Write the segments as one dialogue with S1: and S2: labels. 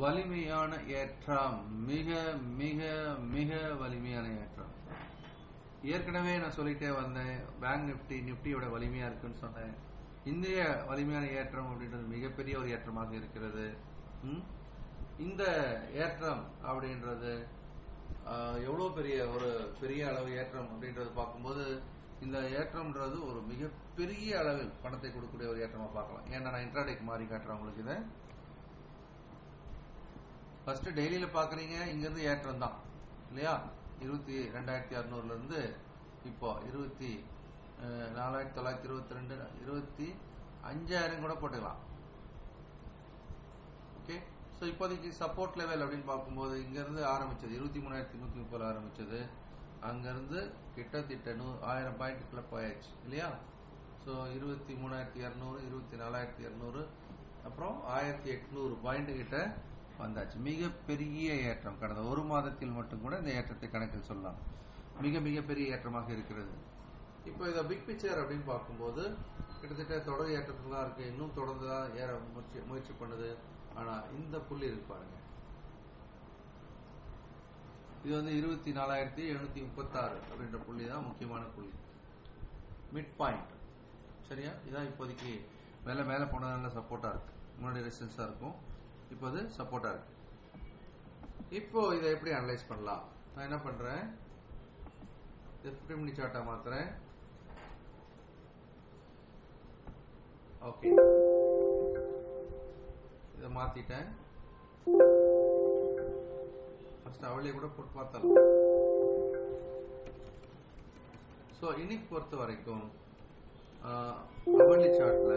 S1: வலிமையான ஏற்றம் மிக மிக மிக வலிமையான ஏற்றம். ஏற்கனவே நான் சொல்லிட்டே வந்தேன் பேங்க் நிப்டி நிப்டியோட வலிமையா இருக்குன்னு சொன்னேன். இந்திய வலிமையான ஏற்றம் அப்படின்றது மிகப்பெரிய ஒரு ஏற்றமாக இருக்கிறது. இந்த ஏற்றம் அப்படின்றது எவ்வளோ எவ்வளவு பெரிய ஒரு பெரிய அளவு ஏற்றம் அப்படின்றது பார்க்கும்போது இந்த ஏற்றம்ன்றது ஒரு மிகப்பெரிய அளவில் பணத்தை கொடுக்கக்கூடிய ஒரு ஏற்றமா பார்க்கலாம். ஏன்னா நான் இன்ட்ராடேக் மாறி காட்டுறேன் உங்களுக்கு இதை. ஃபர்ஸ்ட் டெய்லியில பாக்குறீங்க இங்க இருந்து ஏற்றம் தான். இல்லையா? இருபத்தி ரெண்டாயிரத்தி அறுநூறுல இருந்து இப்போ இருபத்தி நாலாயிரத்தி தொள்ளாயிரத்தி இருபத்தி ரெண்டு இருபத்தி அஞ்சாயிரம் கூட போட்டுக்கலாம். ஓகே ஸோ இப்போதைக்கு சப்போர்ட் லெவல் அப்படின்னு பார்க்கும்போது இங்கேருந்து ஆரம்பிச்சது இருபத்தி மூணாயிரத்தி நூத்தி முப்பது ஆரம்பிச்சது. அங்கேருந்து கிட்டத்தட்ட நூ ஆயிரம் பாயிண்ட்டுக்குள்ள போயாச்சு இல்லையா? ஸோ இருபத்தி மூணாயிரத்தி இரநூறு இருபத்தி நாலாயிரத்தி இரநூறு அப்புறம் ஆயிரத்தி எட்நூறு பாயிண்ட் கிட்ட வந்தாச்சு. மிகப்பெரிய ஏற்றம் கடந்த ஒரு மாதத்தில் மட்டும் கூட இந்த ஏற்றத்தை கணக்கில் சொல்லலாம். மிக மிகப்பெரிய ஏற்றமாக இருக்கிறது. இப்போ இதை பிக் பிக்சர் அப்படின்னு பார்க்கும்போது கிட்டத்தட்ட தொடர் ஏற்றத்தில் தான் இருக்கு. இன்னும் தொடர்ந்து தான் ஏற முயற்சி முயற்சி பண்ணுது. ஆனா இந்த புள்ளி இருக்கு பாருங்க. இது வந்து இருபத்தி நாலாயிரத்தி எழுநூத்தி முப்பத்தாறு அப்படின்ற புள்ளி தான் முக்கியமான புள்ளி. மிட் பாயிண்ட் சரியா? இதான் இப்போதைக்கு மேல மேல போனதுனால சப்போர்ட்டா இருக்கு. முன்னாடி ரெசிஸ்டன்ஸா இருக்கும். இப்போ அது சப்போர்ட்டா இருக்கு. இப்போ இதை எப்படி அனலைஸ் பண்ணலாம்? நான் என்ன பண்றேன்? ஃபிஃப்டி மினி சார்ட்டா மாத்துறேன். ஓகே இதை மாத்திட்டேன். ஃபர்ஸ்ட் அவளே கூட போட்டு பார்த்தலாம் ஸோ இன்னைக்கு பொறுத்த வரைக்கும் அவளி சார்ட்ல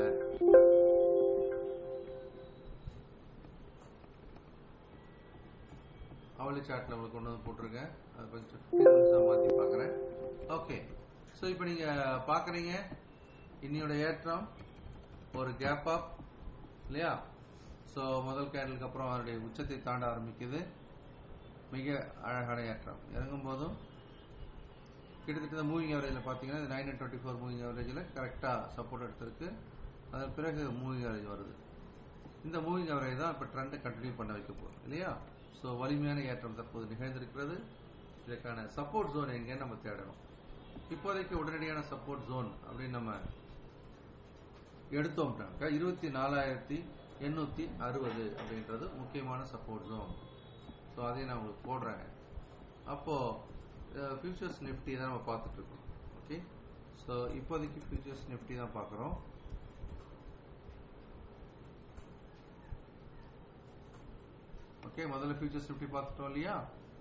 S1: அவளி சாட்டில் உங்களுக்கு கொண்டு வந்து போட்டிருக்கேன். அதை கொஞ்சம் ஃபிஃப்டீன் மாற்றி பார்க்குறேன். ஓகே ஸோ இப்போ நீங்கள் பார்க்குறீங்க. இன்னியோட ஏற்றம் ஒரு கேப் அப் இல்லையா? ஸோ முதல் கேண்டலுக்கு அப்புறம் அதனுடைய உச்சத்தை தாண்ட ஆரம்பிக்குது. மிக அழகான ஏற்றம். இறங்கும் போதும் கிட்டத்தட்ட மூவிங் ஆவரேஜில் பார்த்தீங்கன்னா நைன் டுவெண்ட்டி ஃபோர் மூவிங் ஆவரேஜில் கரெக்டாக சப்போர்ட் எடுத்திருக்கு. அதன் பிறகு மூவிங் ஆவரேஜ் வருது. இந்த மூவிங் ஆவரேஜ் தான் இப்போ ட்ரெண்டை கண்டினியூ பண்ண வைக்க போகிறோம் இல்லையா? ஸோ வலிமையான ஏற்றம் தற்போது நிகழ்ந்திருக்கிறது. இதற்கான சப்போர்ட் ஜோன் எங்கேன்னு நம்ம தேடணும். இப்போதைக்கு உடனடியான சப்போர்ட் ஜோன் அப்படின்னு நம்ம எடுத்தோம்னாக்கா இருபத்தி நாலாயிரத்தி எண்ணூத்தி அறுபது அப்படின்றது முக்கியமான சப்போர்ட் ஜோன் ஸோ அதையும் நான் உங்களுக்கு போடுறேன். அப்போ ஃபியூச்சர்ஸ் நிஃப்டி தான் நம்ம பார்த்துட்டு இருக்கோம். ஓகே ஸோ இப்போதைக்கு ஃபியூச்சர்ஸ் நிஃப்டி தான் பார்க்குறோம். ஓகே முதல்ல ஃபியூச்சர்ஸ் நிஃப்டி பார்த்துட்டோம் இல்லையா?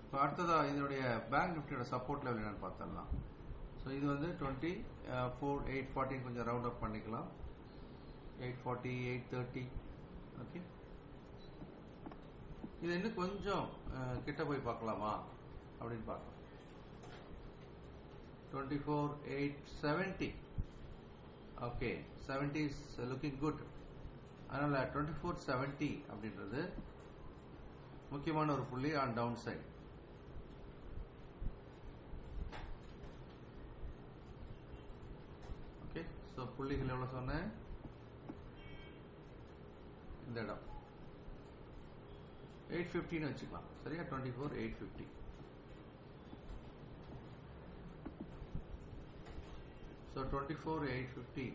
S1: இப்போ அடுத்ததா இதனுடைய பேங்க் நிஃப்டியோட சப்போர்ட் லெவல் என்னன்னு பார்த்துடலாம். ஸோ இது வந்து டுவெண்ட்டி ஃபோர் எயிட் ஃபார்ட்டின் கொஞ்சம் ரவுண்ட் அப் பண்ணிக்கலாம். Eight forty eight thirty okay இது இன்னும் கொஞ்சம் uh, கிட்ட போய் பார்க்கலாமா? அப்படின்னு பார்க்கலாம். Twenty four eight seventy okay seventy is looking good அதனால டுவெண்ட்டி ஃபோர் செவன்ட்டி அப்படின்றது முக்கியமான ஒரு புள்ளி on down side okay so புள்ளிகள் எவ்வளோ சொன்னேன் இந்த இடம். எயிட் ஃபிஃப்டின்னு வச்சுக்கலாம். சரியா? Twenty four eight fifty so twenty four eight fifty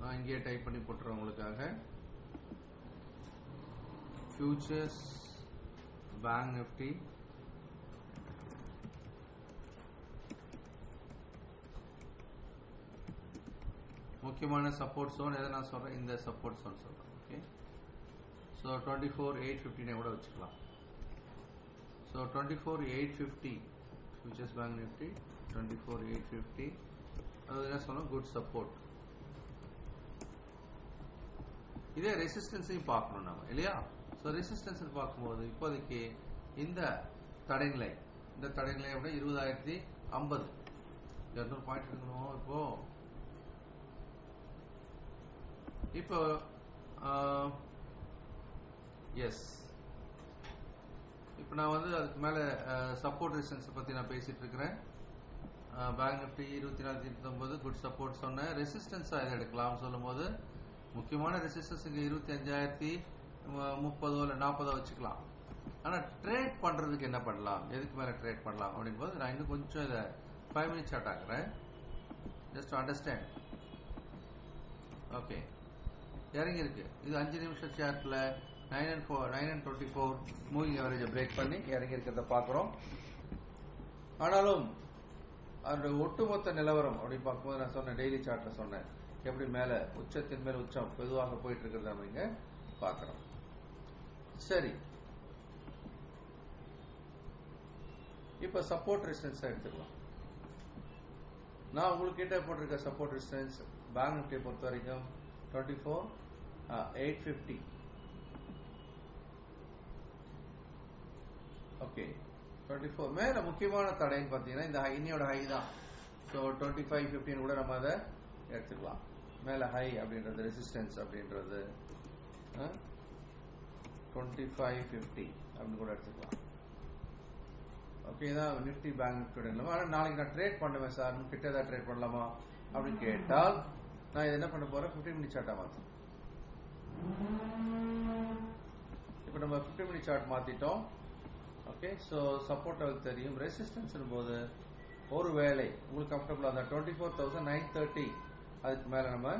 S1: நான் இங்கேயே டைப் பண்ணி போட்டுறேன் உங்களுக்காக. ஃபியூச்சர்ஸ் பேங்க் நிஃப்டி முக்கியமான சப்போர்ட் ஜோன் எதை நான் சொல்றேன்? இந்த சப்போர்ட் ஜோன் சொல்றேன். Okay so twenty four eight ஃபிஃப்டினே கூட வச்சுக்கலாம். So twenty four eight fifty futures bank Nifty twenty four eight fifty அது என்ன சொன்னோம் குட் சப்போர்ட் இதே ரெசிஸ்டன்ஸையும் பார்க்கணும் நம்ம இல்லையா? ஸோ ரெசிஸ்டன்ஸ் பார்க்கும்போது இப்போதைக்கு இந்த தடைநிலை இந்த தடைநிலை விட இருபதாயிரத்தி ஐம்பது. இரநூறு பாயிண்ட் இருக்கணும் இப்போ? இப்போ எஸ் இப்போ நான் வந்து அதுக்கு மேலே சப்போர்ட் ரெசிஸ்டன்ஸ் பற்றி நான் பேசிட்டு இருக்கிறேன். பேங்க் நிஃப்டி இருபத்தி நாலு இருபத்தொன்பது குட் சப்போர்ட் சொன்னேன். ரெசிஸ்டன்ஸாக எதை எடுக்கலாம் சொல்லும்போது முக்கியமான ரெசிஸ்டன்ஸ் இங்கே இருபத்தி அஞ்சாயிரத்தி முப்பதோ இல்லை நாற்பதோ வச்சுக்கலாம். ஆனால் ட்ரேட் பண்ணுறதுக்கு என்ன பண்ணலாம்? எதுக்கு மேலே ட்ரேட் பண்ணலாம்? அப்படின் போது நான் இன்னும் கொஞ்சம் இதை ஃபைவ் மினிட்ஸ் சார்ட் ஆக்குறேன். ஜஸ்ட் அண்டர்ஸ்டாண்ட் ஓகே இறங்கி இருக்கு. இது அஞ்சு நிமிஷம் சார்ட்ல nine and four nine and twenty four moving அவரேஜை break பண்ணி இறங்கி இருக்கிறத பார்க்குறோம். ஆனாலும் அதோட ஒட்டுமொத்த நிலவரம் அப்படின்னு பார்க்கும்போது நான் சொன்னேன் டெய்லி சார்ட்ல சொன்னேன். எப்படி மேல உச்சத்தின் மேல் உச்சம் பொதுவாக போயிட்டு இருக்கிறத நம்ம இங்க பார்க்குறோம். சரி. இப்ப சப்போர்ட் ரெசிஸ்டன்ஸ் எடுத்துக்கலாம். நான் உங்களுக்கு கிட்ட போட்டிருக்க சப்போர்ட் ரெசிஸ்டன்ஸ் பேங்க் நிஃப்டியை பொறுத்த வரைக்கும் twenty four eight fifty okay twenty four மேல முக்கியமான தடைன்னு பார்த்தீங்கன்னா இந்த இன்னியோட ஹை தான். ஸோ டுவெண்ட்டி ஃபைவ் ஃபிஃப்டின் கூட நம்ம அதை எடுத்துக்கலாம். மேல ஹை அப்படின்றது ரெசிஸ்டன்ஸ் அப்படின்றது டுவெண்ட்டி ஃபைவ் ஃபிஃப்டி அப்படின்னு கூட எடுத்துக்கலாம். ஓகே இதான் நிஃப்டி பேங்க் நிலைமை. ஆனால் நாளைக்கு நான் ட்ரேட் பண்ணுவேன் சார் கிட்ட ஏதாவது ட்ரேட் பண்ணலாமா அப்படின்னு கேட்டால் நான் இது என்ன பண்ண போறேன்? ஃபிஃப்டி மினிட் சார்ட்டா மாற்றேன் இப்போ நம்ம ஃபிஃப்டி மினிட் சார்ட் மாத்திட்டோம். ஓகே ஸோ சப்போர்ட் லெவல் தெரியும். ரெசிஸ்டன்ஸ் போது ஒரு வேளை உங்களுக்கு கம்ஃபர்டபுள் அந்த twenty four thousand nine thirty அதுக்கு மேலே நம்ம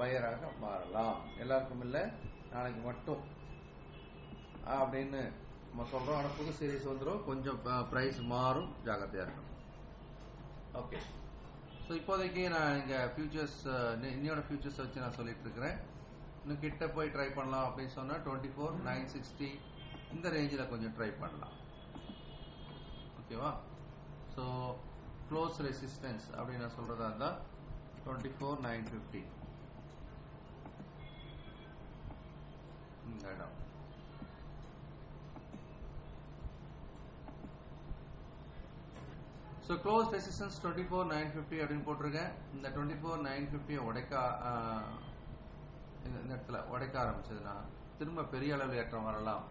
S1: பயராக மாறலாம். எல்லாருக்கும் இல்லை நாளைக்கு மட்டும். அப்படின்னு நம்ம சொல்றோம். ஆனா புது சீரீஸ் வந்துடும் கொஞ்சம் ப்ரைஸ் மாறும். ஜாக்கிரதையா இருக்கணும். ஓகே ஸோ இப்போதைக்கு நான் இங்கே ஃபியூச்சர்ஸ் இன்னையோட ஃபியூச்சர்ஸ் வச்சு நான் சொல்லிட்டு இருக்கிறேன் இன்னும் கிட்ட போய் ட்ரை பண்ணலாம் அப்படின்னு சொன்னால் டுவெண்ட்டி ஃபோர் நைன் சிக்ஸ்டி இந்த ரேஞ்சில் கொஞ்சம் ட்ரை பண்ணலாம். ஓகேவா ஸோ க்ளோஸ் ரெசிஸ்டன்ஸ் அப்படின்னு நான் சொல்கிறதா இருந்தால் டுவெண்ட்டி ஃபோர் நைன் ஃபிஃப்டி இந்த இடம் so close resistance twenty four nine fifty அப்படின்னு போட்டிருக்கேன். இந்த டுவெண்ட்டி ஃபோர் நைன் ஃபிஃப்டியை உடைக்க இந்த இந்த இடத்துல உடைக்க ஆரம்பிச்சதுன்னா திரும்ப பெரிய அளவில் ஏற்றம் வரலாம்.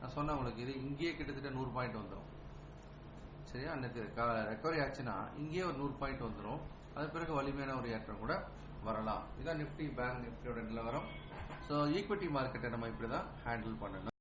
S1: நான் சொன்னேன் உங்களுக்கு இது இங்கேயே கிட்டத்தட்ட நூறு பாயிண்ட் வந்துடும் சரியா? அன்னைக்கு ரெக்கவரி ஆச்சுன்னா இங்கேயே ஒரு நூறு பாயிண்ட் வந்துடும் அது பிறகு வலிமையான ஒரு ஏற்றம் கூட வரலாம். இதான் நிஃப்டி பேங்க் நிப்டியோட நிலவரம். ஸோ ஈக்விட்டி மார்க்கெட்டை நம்ம இப்படி தான் ஹேண்டில் பண்ணணும்.